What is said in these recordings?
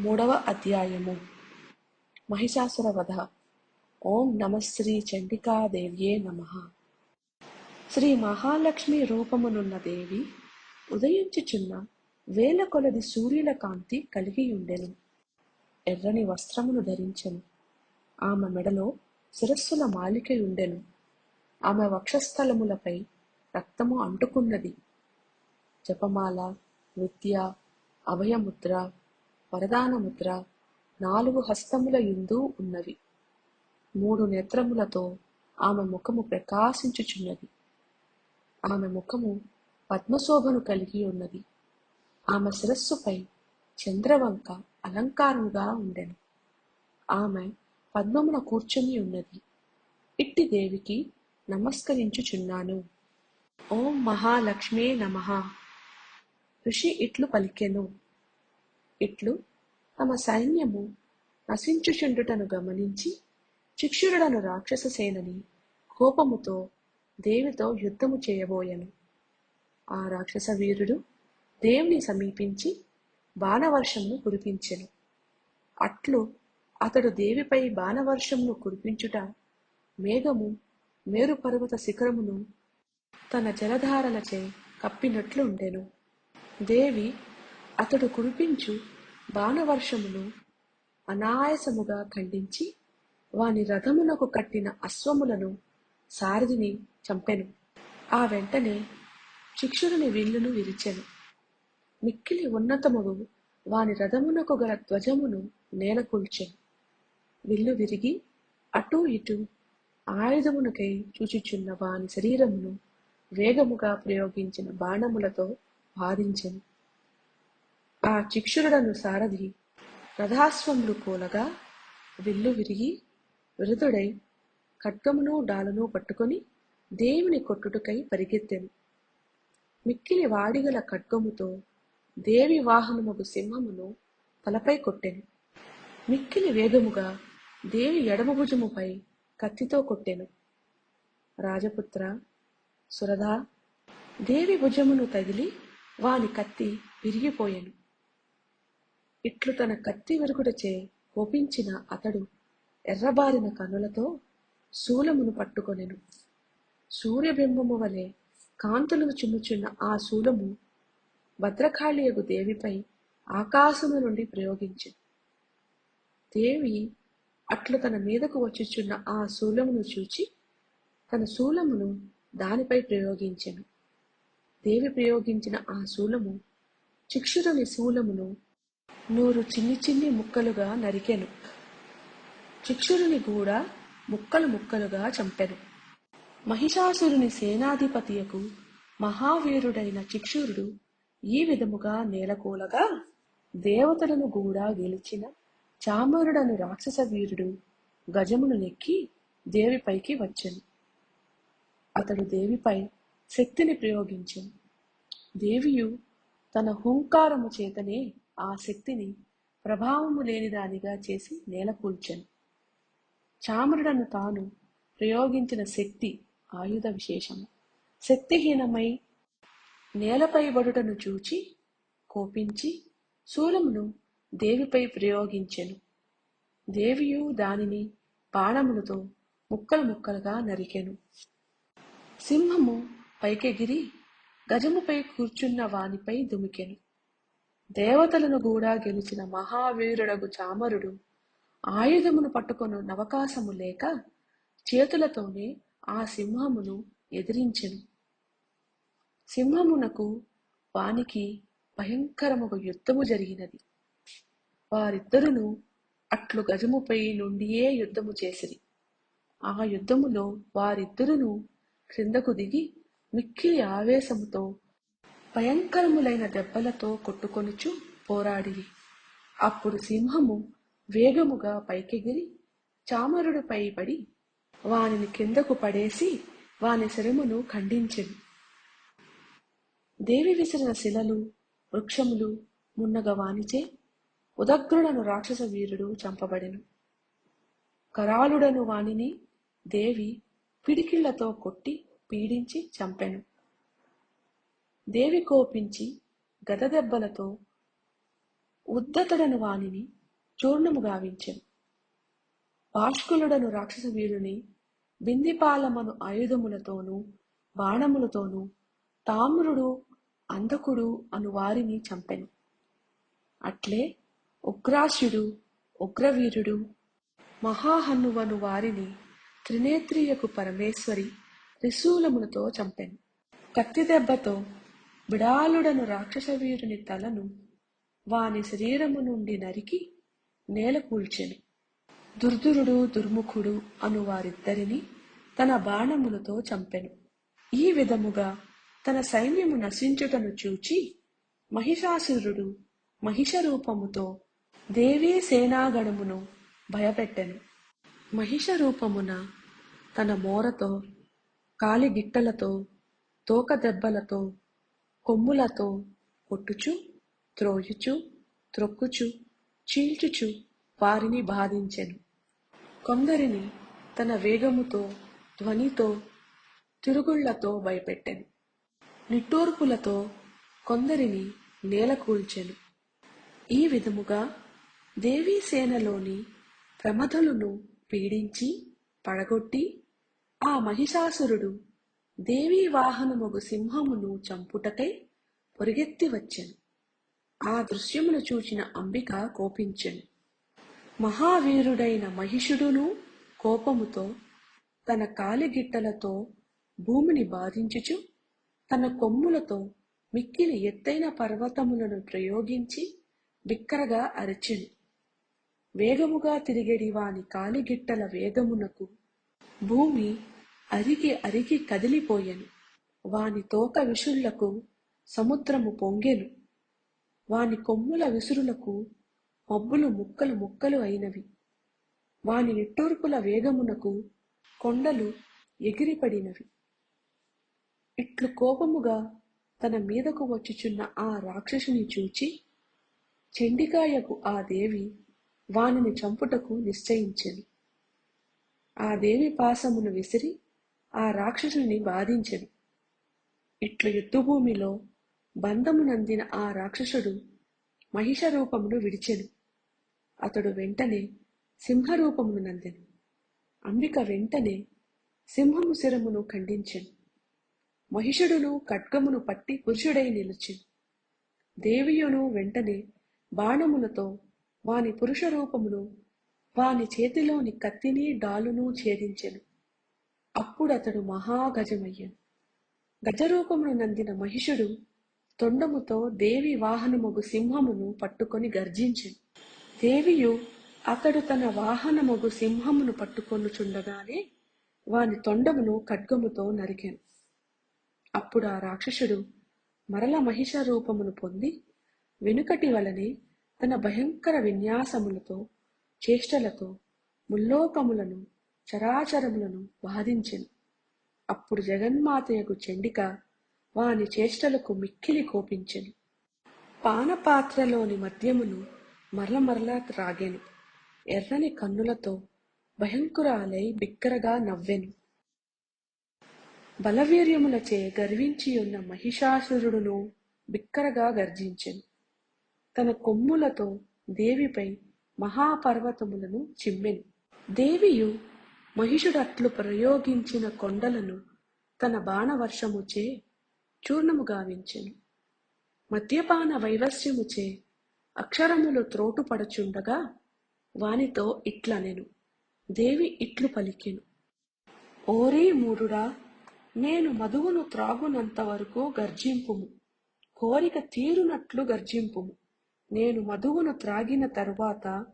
మూడవ అధ్యాయము. మహిషాసుర వధ ఓం నమశ్రీ చండికాదేవ్యే నమ. శ్రీ మహాలక్ష్మి రూపమునున్న దేవి ఉదయించుచున్న వేల కొలది సూర్యుల కాంతి కలిగి ఉండెను ఎర్రని వస్త్రమును ధరించెను. ఆమె మెడలో శిరస్సుల మాలిక ఉండెను ఆమె వక్షస్థలములపై రక్తము అంటుకున్నది. జపమాల నృత్య అభయముద్ర వరదానముద్ర నాలుగు హస్తముల యందు ఉన్నవి. మూడు నేత్రములతో ఆమె ముఖము ప్రకాశించుచున్నది. ఆమె ముఖము పద్మశోభను కలిగి ఉన్నది. ఆమె శిరస్సుపై చంద్రవంక అలంకారముగా ఉండెను. ఆమె పద్మమున కూర్చుని ఉన్నది. ఇట్టి దేవికి నమస్కరించుచున్నాను. ఓం మహాలక్ష్మే నమః. ఋషి ఇట్లు పలికెను. ఇట్లు తమ సైన్యము నశించుచుండుటను గమనించి చిక్షురుడను రాక్షస సేనని కోపముతో దేవితో యుద్ధము చేయబోయెను. ఆ రాక్షస వీరుడు దేవుని సమీపించి బాణవర్షమును కురిపించెను. అట్లు అతడు దేవిపై బాణవర్షమును కురిపించుట మేఘము మేరుపర్వత శిఖరమును తన జలధారలచే కప్పినట్లు ఉండెను. దేవి అతడు కురిపించు బాణవర్షమును అనాయాసముగా ఖండించి వాని రథమునకు కట్టిన అశ్వములను సారథిని చంపెను. ఆ వెంటనే శిక్షురుని విల్లును విరిచెను. మిక్కిలి ఉన్నతముడు వాని రథమునకు గల ధ్వజమును నేలకూల్చెను విల్లు విరిగి అటూ ఇటు ఆయుధమునకై చూచుచున్న వాని శరీరమును వేగముగా ప్రయోగించిన బాణములతో బాధించెను ఆ చిక్షురుడను సారథి రథాశ్వములు కోలగా విల్లు విరిగి విరుదుడై ఖడ్గమును డాలును పట్టుకొని దేవుని కొట్టుటకై పరిగెత్తెను. మిక్కిలి వాడిగల ఖడ్గముతో దేవి వాహనముగు సింహమును తలపై కొట్టెను. మిక్కిలి వేగముగా దేవి ఎడమ భుజముపై కత్తితో కొట్టెను. రాజపుత్ర సురధా దేవి భుజమును తగిలి వాని కత్తి విరిగిపోయెను. ఇట్లు తన కత్తి విరుగుడచే కోపించిన అతడు ఎర్రబారిన కనులతో శూలమును పట్టుకొనెను. సూర్యబింబము వలె కాంతులు చిమ్ముచున్న ఆ శూలము భద్రకాళియగు దేవిపై ఆకాశము నుండి ప్రయోగించింది దేవి అట్లు తన మీదకు వచ్చుచున్న ఆ శూలమును చూచి తన శూలమును దానిపై ప్రయోగించెను. దేవి ప్రయోగించిన ఆ శూలము చిక్షురని శూలమును నూరు చిన్ని చిన్ని ముక్కలుగా నరికెను. శిక్షుడిని కూడా ముక్కలు ముక్కలుగా చంపెను. మహిషాసురుని సేనాధిపతియకు మహావీరుడైన చిక్షురుడు ఈ విధముగా నేలకూలగా దేవతలను కూడా గెలిచిన చామరుడను రాక్షస వీరుడు గజమును నెక్కి దేవిపైకి వచ్చెను. అతడు దేవిపై శక్తిని ప్రయోగించెను. దేవియు తన హుంకారము చేతనే ఆ శక్తిని ప్రభావము లేనిదానిగా చేసి నేలకూల్చెను. చామరుడను తాను ప్రయోగించిన శక్తి ఆయుధ విశేషము. శక్తిహీనమై నేలపై బడుటను చూచి కోపించి శూలమును దేవిపై ప్రయోగించెను. దేవియు దానిని బాణములతో ముక్కలు ముక్కలుగా నరికెను. సింహము పైకెగిరి గజముపై కూర్చున్న వానిపై దుమికెను. దేవతలను కూడా గెలిచిన మహావీరుడగు చామరుడు ఆయుధమును పట్టుకొను నవకాశము లేక చేతులతోనే ఆ సింహమును ఎదిరించెను. సింహమునకు వానికి భయంకరముగు యుద్ధము జరిగినది. వారిద్దరును అట్లు గజముపై నుండియే యుద్ధము చేసిరి. ఆ యుద్ధములో వారిద్దరును క్రిందకు దిగి మిక్కిలి ఆవేశముతో భయంకరములైన దెబ్బలతో కొట్టుకొనుచు పోరాడిరి. అప్పుడు సింహము వేగముగా పైకెగిరి చామరుడిపై పడి వానిని కిందకు పడేసి వాని శరమును ఖండించెను. దేవి విసిరిన శిలలు వృక్షములు మున్నగ వానిచే ఉదగ్రుడను రాక్షస వీరుడు చంపబడెను. కరాళుడను వానిని దేవి పిడికిళ్ళతో కొట్టి పీడించి చంపెను. దేవి కోపించి గదదెబ్బలతో ఉద్దతడను వానిని చూర్ణము గావించెను బాష్కులుడను రాక్షస వీరుని బిందిపాలమను ఆయుధములతోనూ బాణములతోనూ తామ్రుడు అంధకుడు అను వారిని చంపెను. అట్లే ఉగ్రాశ్యుడు ఉగ్రవీరుడు మహాహన్నువను వారిని త్రినేత్రియకు పరమేశ్వరి త్రిశూలములతో చంపెను. కత్తి దెబ్బతో బిడాలుడను రాక్షస వీరుని తలను వాని శరీరము నుండి నరికి నేల కూల్చెను. దుర్దురుడు దుర్ముఖుడు అను వారిద్దరిని తన బాణములతో చంపెను. ఈ విధముగా తన సైన్యము నశించుటను చూచి మహిషాసురుడు మహిష రూపముతో దేవీ సేనాగణమును భయపెట్టెను. మహిష రూపమున తన మోరతో కాలిగిట్టలతో తోక దెబ్బలతో కొమ్ములతో కొట్టుచు త్రోయుచు త్రొక్కుచు చీల్చుచు వారిని బాధించెను. కొందరిని తన వేగముతో ధ్వనితో తిరుగుళ్ళతో భయపెట్టెను. నిట్టూర్పులతో కొందరిని నేలకూల్చెను ఈ విధముగా దేవీసేనలోని ప్రమథులను పీడించి పడగొట్టి ఆ మహిషాసురుడు దేవీ వాహనముగు సింహమును చంపుటకై పొరుగెత్తి వచ్చెను. ఆ దృశ్యమును చూచిన అంబిక కోపించెను. మహావీరుడైన మహిషుడును కోపముతో తన కాలిగిట్టలతో భూమిని బాధించుచు తన కొమ్ములతో మిక్కిలి ఎత్తైన పర్వతములను ప్రయోగించి బిక్కరగా అరచెను. వేగముగా తిరిగేడి వాని కాలిగిట్టల వేగమునకు భూమి అరిగి అరిగి కదిలిపోయెను. వాని తోక విషుళ్ళకు సముద్రము పొంగెను. వాని కొమ్ముల విసురులకు మబ్బులు ముక్కలు ముక్కలు అయినవి. వాని నిట్టూర్పుల వేగమునకు కొండలు ఎగిరిపడినవి. ఇట్లు కోపముగా తన మీదకు వచ్చుచున్న ఆ రాక్షసుని చూచి చెండికాయకు ఆ దేవి వానిని చంపుటకు నిశ్చయించెను. ఆ దేవి పాసమును విసిరి ఆ రాక్షసుని బాధించెను. ఇట్లు యుద్ధభూమిలో బంధమునందిన ఆ రాక్షసుడు మహిష రూపమును విడిచెను. అతడు వెంటనే సింహరూపమును నందెను. అంబిక వెంటనే సింహము శిరమును ఖండించెను. మహిషుడును ఖడ్గమును పట్టి పురుషుడై నిలిచెను. దేవియును వెంటనే బాణములతో వాని పురుష రూపమును వాని చేతిలోని కత్తిని డాలును ఛేదించెను. అప్పుడతడు మహాగజమయ్యను గజరూపమును నందిన మహిషుడు తొండముతో దేవి వాహనమగు సింహమును పట్టుకొని గర్జించెను దేవియు అతడు తన వాహనమగు సింహమును పట్టుకొనుచుండగానే వాని తొండమును ఖడ్గముతో నరికెను. అప్పుడు ఆ రాక్షసుడు మరల మహిష రూపమును పొంది వెనుకటి వలనే తన భయంకర విన్యాసములతో చేష్టలతో ముల్లోకములను చరాచరములను బాధించెను అప్పుడు జగన్మాతయకు చెండిక వాని చేష్టలకు మిక్కిలి కోపించెను. పానపాత్రలోని మద్యమును మరల మరలా త్రాగెను. ఎర్రని కన్నులతో భయంకురాలై బిక్కరగా నవ్వెను. బలవీర్యములచే గర్వించియున్న మహిషాసురుడును బిక్కరగా గర్జించెను. తన కొమ్ములతో దేవిపై మహాపర్వతములను చిమ్మెను. దేవియు మహిషుడట్లు ప్రయోగించిన కొండలను తన బాణవర్షముచే చూర్ణము గావించెను మద్యపాన వైవస్యముచే అక్షరములు త్రోటుపడుచుండగా వానితో ఇట్లనెను. దేవి ఇట్లు పలికెను. ఓరీ మూడుడా నేను మధువును త్రాగునంత వరకు గర్జింపుము. కోరిక తీరునట్లు గర్జింపుము. నేను మధువును త్రాగిన తరువాత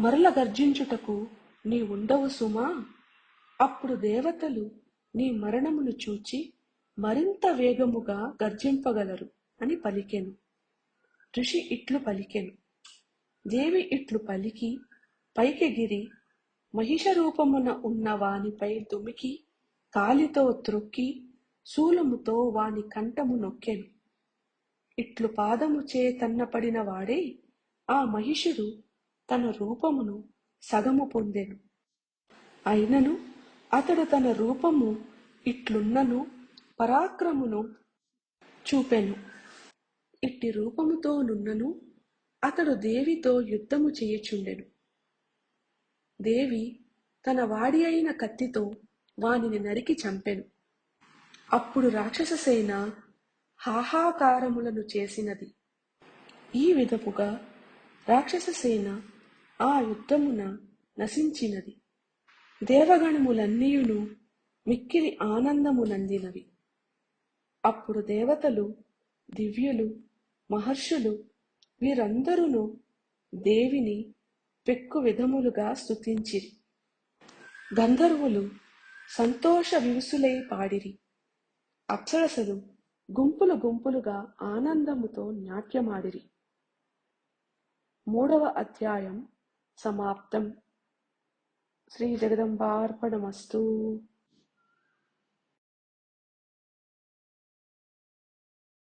మరల గర్జించుటకు నీ ఉండవు సుమా. అప్పుడు దేవతలు నీ మరణమును చూచి మరింత వేగముగా గర్జింపగలరు అని పలికెను. ఋషి ఇట్లు పలికెను. దేవి ఇట్లు పలికి పైకెగిరి మహిష రూపమున ఉన్న వానిపై దుమికి కాలితో త్రొక్కి శూలముతో వాని కంఠము నొక్కెను. ఇట్లు పాదముచే తన్నపడిన వాడే ఆ మహిషుడు తన రూపమును సగము పొందెను. అయినను అతడు తన రూపము ఇట్లున్నను పరాక్రమును చూపెను. ఇట్టి రూపముతో నున్నను అతడు దేవితో యుద్ధము చేయుచుండెను. దేవి తన వాడి అయిన కత్తితో వానిని నరికి చంపెను. అప్పుడు రాక్షస సేన హాహాకారములను చేసినది. ఈ విధముగా రాక్షస సేన ఆ యుద్ధమున నశించినది. దేవగణములన్నీయును మిక్కిలి ఆనందమునందినవి. అప్పుడు దేవతలు దివ్యులు మహర్షులు వీరందరూ దేవిని పెక్కు విధములుగా స్తుతించిరి. గంధర్వులు సంతోష వివసులై పాడిరి. అప్సరసలు గుంపులు గుంపులుగా ఆనందముతో నాట్యమాడిరి మూడవ అధ్యాయం സമാപ്തം. ശ്രീ ജഗദംബാർപ്പണമസ്തു.